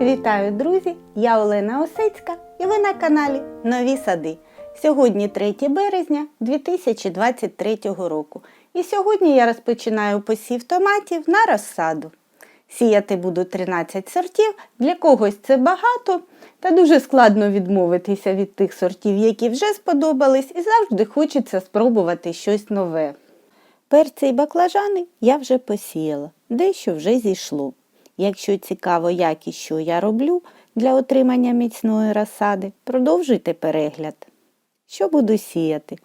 Вітаю, друзі! Я Олена Осицька і ви на каналі Нові Сади. Сьогодні 3 березня 2023 року. І сьогодні я розпочинаю посів томатів на розсаду. Сіяти буду 13 сортів, для когось це багато, та дуже складно відмовитися від тих сортів, які вже сподобались, і завжди хочеться спробувати щось нове. Перці і баклажани я вже посіяла, дещо вже зійшло. Якщо цікаво, як і що я роблю для отримання міцної розсади, продовжуйте перегляд. Що буду сіяти?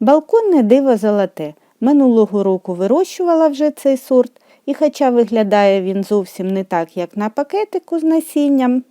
Балконне диво золоте. Минулого року вирощувала вже цей сорт, і хоча виглядає він зовсім не так, як на пакетику з насінням,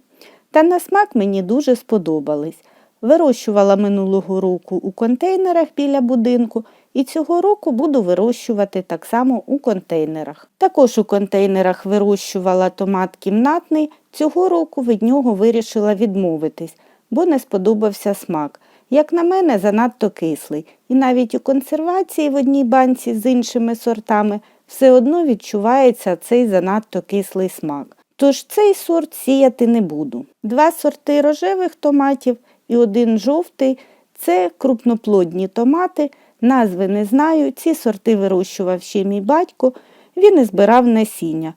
та на смак мені дуже сподобались. Вирощувала минулого року у контейнерах біля будинку, і цього року буду вирощувати так само у контейнерах. Також у контейнерах вирощувала томат кімнатний, цього року від нього вирішила відмовитись, бо не сподобався смак. Як на мене, занадто кислий, і навіть у консервації в одній банці з іншими сортами все одно відчувається цей занадто кислий смак. Тож цей сорт сіяти не буду. Два сорти рожевих томатів і один жовтий це крупноплодні томати. Назви не знаю, ці сорти вирощував ще мій батько, він і збирав насіння.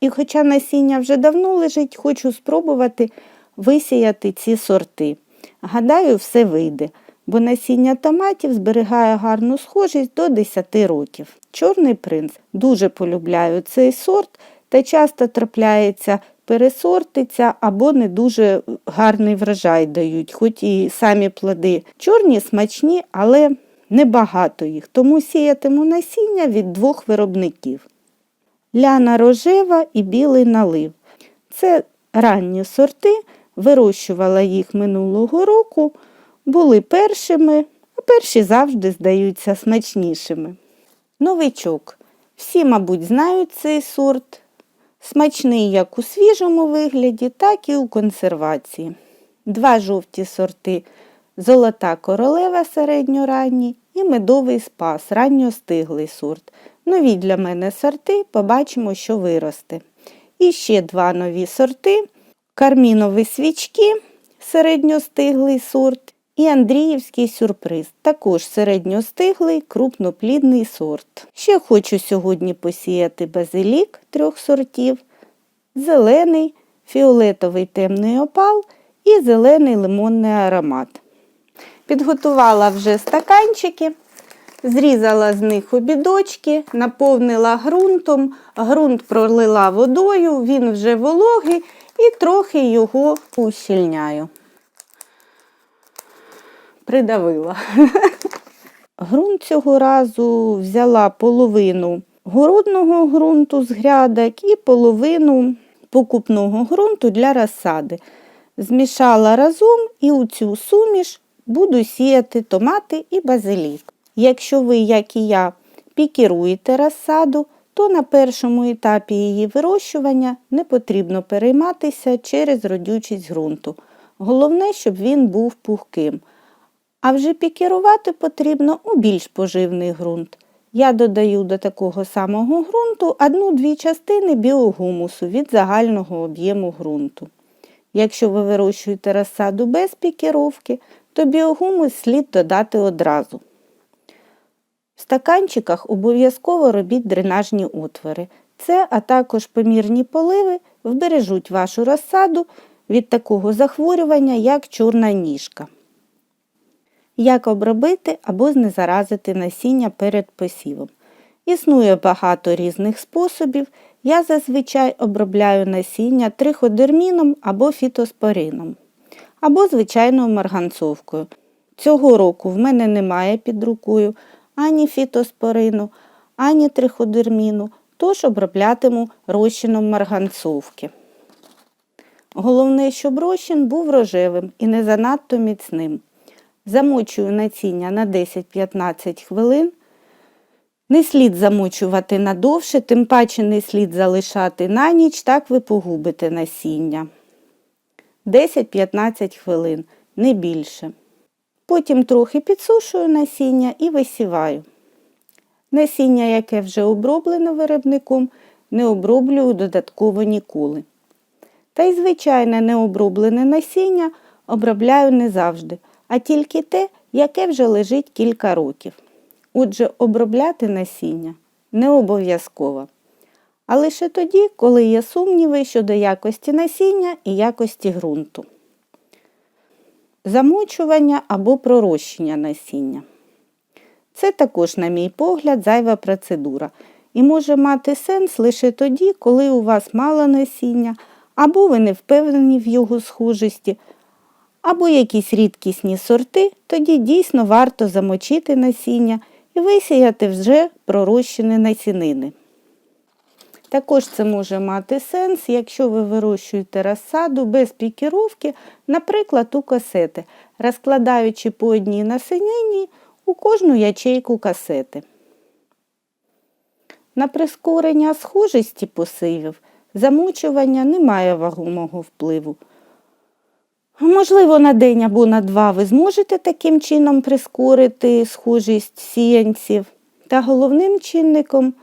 І хоча насіння вже давно лежить, хочу спробувати висіяти ці сорти. Гадаю, все вийде, бо насіння томатів зберігає гарну схожість до 10 років. Чорний принц дуже полюбляю цей сорт та часто трапляється пересортиться або не дуже гарний врожай дають, хоч і самі плоди чорні, смачні, але небагато їх, тому сіятиму насіння від двох виробників. Ляна рожева і білий налив. Це ранні сорти, вирощувала їх минулого року, були першими, а перші завжди здаються смачнішими. Новичок. Всі, мабуть, знають цей сорт. Смачний як у свіжому вигляді, так і у консервації. Два жовті сорти золота королева середньоранній і медовий спас ранньостиглий сорт. Нові для мене сорти, побачимо, що виросте. І ще два нові сорти: кармінові свічки, середньостиглий сорт, і Андріївський сюрприз, також середньостиглий, крупноплідний сорт. Ще хочу сьогодні посіяти базилік трьох сортів, зелений, фіолетовий темний опал і зелений лимонний аромат. Підготувала вже стаканчики, зрізала з них обідочки, наповнила ґрунтом, ґрунт пролила водою, він вже вологий і трохи його ущільняю. Придавила. Грунт цього разу взяла половину городного ґрунту з грядок і половину покупного ґрунту для розсади. Змішала разом і у цю суміш буду сіяти томати і базилік. Якщо ви, як і я, пікіруєте розсаду, то на першому етапі її вирощування не потрібно перейматися через родючість ґрунту. Головне, щоб він був пухким. А вже пікірувати потрібно у більш поживний ґрунт. Я додаю до такого самого ґрунту одну-дві частини біогумусу від загального об'єму ґрунту. Якщо ви вирощуєте розсаду без пікіровки, то біогумус слід додати одразу. В стаканчиках обов'язково робіть дренажні отвори. Це, а також помірні поливи вбережуть вашу розсаду від такого захворювання, як чорна ніжка. Як обробити або знезаразити насіння перед посівом. Існує багато різних способів. Я зазвичай обробляю насіння триходерміном або фітоспорином, або звичайною марганцовкою. Цього року в мене немає під рукою ані фітоспорину, ані триходерміну, тож оброблятиму розчином марганцовки. Головне, щоб розчин був рожевим і не занадто міцним. Замочую насіння на 10-15 хвилин. Не слід замочувати надовше, тим паче не слід залишати на ніч, так ви погубите насіння. 10-15 хвилин, не більше. Потім трохи підсушую насіння і висіваю. Насіння, яке вже оброблено виробником, не оброблюю додатково ніколи. Та й звичайне необроблене насіння обробляю не завжди, а тільки те, яке вже лежить кілька років. Отже, обробляти насіння не обов'язково. А лише тоді, коли є сумніви щодо якості насіння і якості ґрунту. Замочування або пророщення насіння. Це також, на мій погляд, зайва процедура і може мати сенс лише тоді, коли у вас мало насіння, або ви не впевнені в його схожості, або якісь рідкісні сорти, тоді дійсно варто замочити насіння і висіяти вже пророщені насінини. Також це може мати сенс, якщо ви вирощуєте розсаду без пікіровки, наприклад, у касети, розкладаючи по одній насінині у кожну ячейку касети. На прискорення схожості посивів замочування не має вагомого впливу. Можливо, на день або на два ви зможете таким чином прискорити схожість сіянців, та головним чинником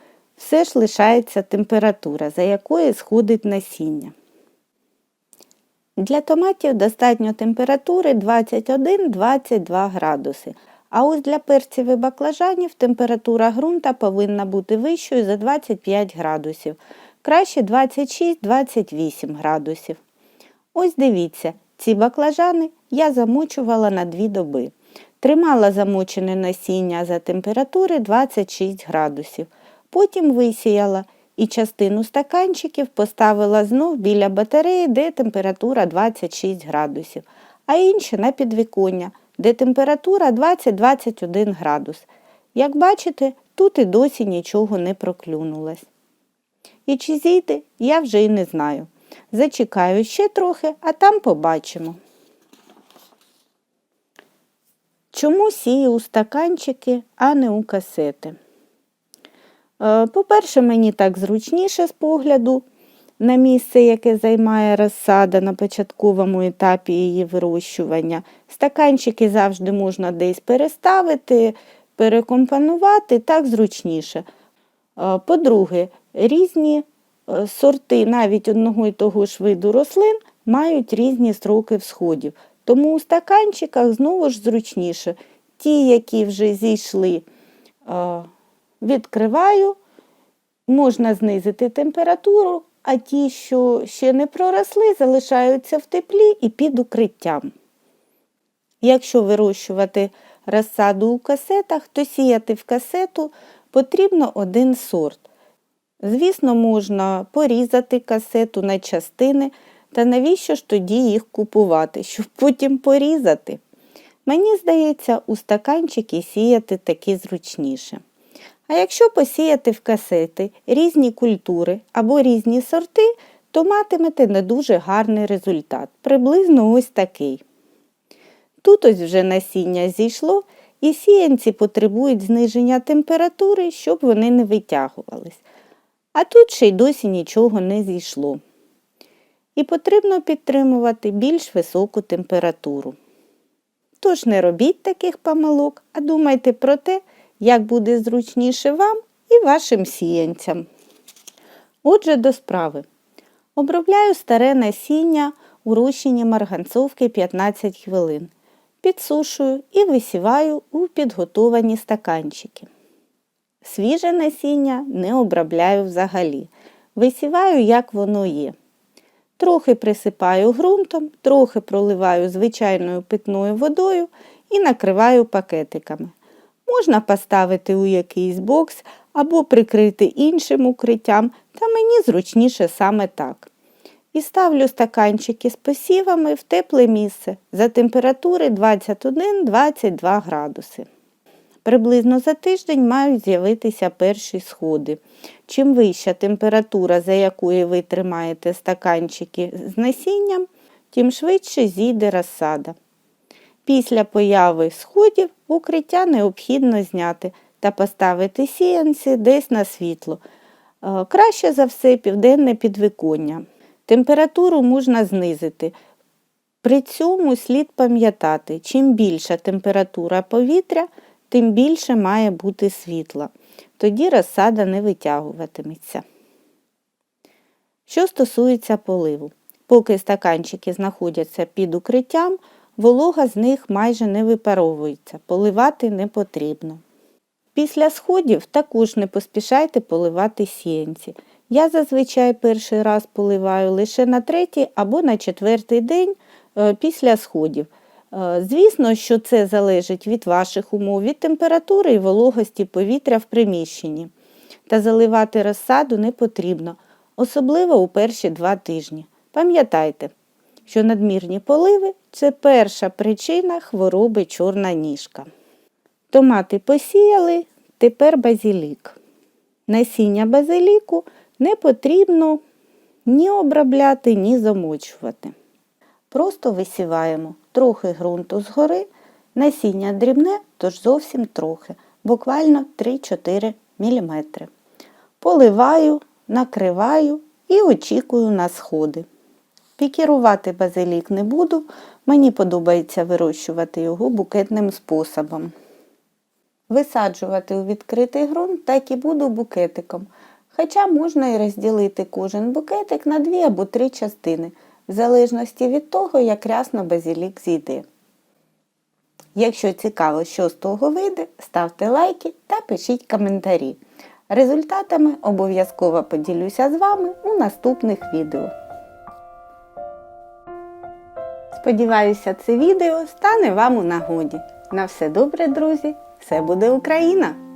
все ж лишається температура, за якою сходить насіння. Для томатів достатньо температури 21-22 градуси, а ось для перців і баклажанів температура ґрунта повинна бути вищою за 25 градусів, краще 26-28 градусів. Ось дивіться, ці баклажани я замочувала на 2 доби. Тримала замочене насіння за температури 26 градусів. Потім висіяла і частину стаканчиків поставила знов біля батареї, де температура 26 градусів, а інші на підвіконня, де температура 20-21 градус. Як бачите, тут і досі нічого не проклюнулось. І чи зійде, я вже й не знаю. Зачекаю ще трохи, а там побачимо. Чому сію у стаканчики, а не у касети? Е, По-перше, мені так зручніше з погляду на місце, яке займає розсада на початковому етапі її вирощування. Стаканчики завжди можна десь переставити, перекомпонувати, так зручніше. Е, По-друге, різні е, сорти навіть одного і того ж виду рослин мають різні строки всходів. Тому у стаканчиках знову ж зручніше. Ті, які вже зійшли, відкриваю, можна знизити температуру, а ті, що ще не проросли, залишаються в теплі і під укриттям. Якщо вирощувати розсаду у касетах, то сіяти в касету потрібно один сорт. Звісно, можна порізати касету на частини, та навіщо ж тоді їх купувати, щоб потім порізати? Мені здається, у стаканчики сіяти таки зручніше. А якщо посіяти в касети різні культури або різні сорти, то матимете не дуже гарний результат, приблизно ось такий. Тут ось вже насіння зійшло, і сіянці потребують зниження температури, щоб вони не витягувались. А тут ще й досі нічого не зійшло. І потрібно підтримувати більш високу температуру. Тож не робіть таких помилок, а думайте про те, як буде зручніше вам і вашим сіянцям. Отже, до справи. Обробляю старе насіння у розчині марганцовки 15 хвилин. Підсушую і висіваю у підготовані стаканчики. Свіже насіння не обробляю взагалі. Висіваю, як воно є. Трохи присипаю ґрунтом, трохи проливаю звичайною питною водою і накриваю пакетиками. Можна поставити у якийсь бокс або прикрити іншим укриттям, та мені зручніше саме так. І ставлю стаканчики з посівами в тепле місце за температури 21-22 градуси. Приблизно за тиждень мають з'явитися перші сходи. Чим вища температура, за якою ви тримаєте стаканчики з насінням, тим швидше зійде розсада. Після появи сходів укриття необхідно зняти та поставити сіянці десь на світло. Е, Краще за все південне підвиконня. Температуру можна знизити. При цьому слід пам'ятати, чим більша температура повітря, тим більше має бути світла. Тоді розсада не витягуватиметься. Що стосується поливу. Поки стаканчики знаходяться під укриттям, волога з них майже не випаровується, поливати не потрібно. Після сходів також не поспішайте поливати сіянці. Я зазвичай перший раз поливаю лише на третій або на четвертий день е, після сходів. Е, Звісно, що це залежить від ваших умов, від температури і вологості повітря в приміщенні. Та заливати розсаду не потрібно, особливо у перші два тижні. Пам'ятайте, що надмірні поливи це перша причина хвороби чорна ніжка. Томати посіяли, тепер базилік. Насіння базиліку не потрібно ні обробляти, ні замочувати. Просто висіваємо трохи ґрунту згори, насіння дрібне, тож зовсім трохи, буквально 3-4 мм. Поливаю, накриваю і очікую на сходи. Пікірувати базилік не буду, мені подобається вирощувати його букетним способом. Висаджувати у відкритий ґрунт так і буду букетиком. Хоча можна і розділити кожен букетик на дві або три частини, в залежності від того, як рясно базилік зійде. Якщо цікаво, що з того вийде, ставте лайки та пишіть коментарі. Результатами обов'язково поділюся з вами у наступних відео. Сподіваюся, це відео стане вам у нагоді. На все добре, друзі! Все буде Україна!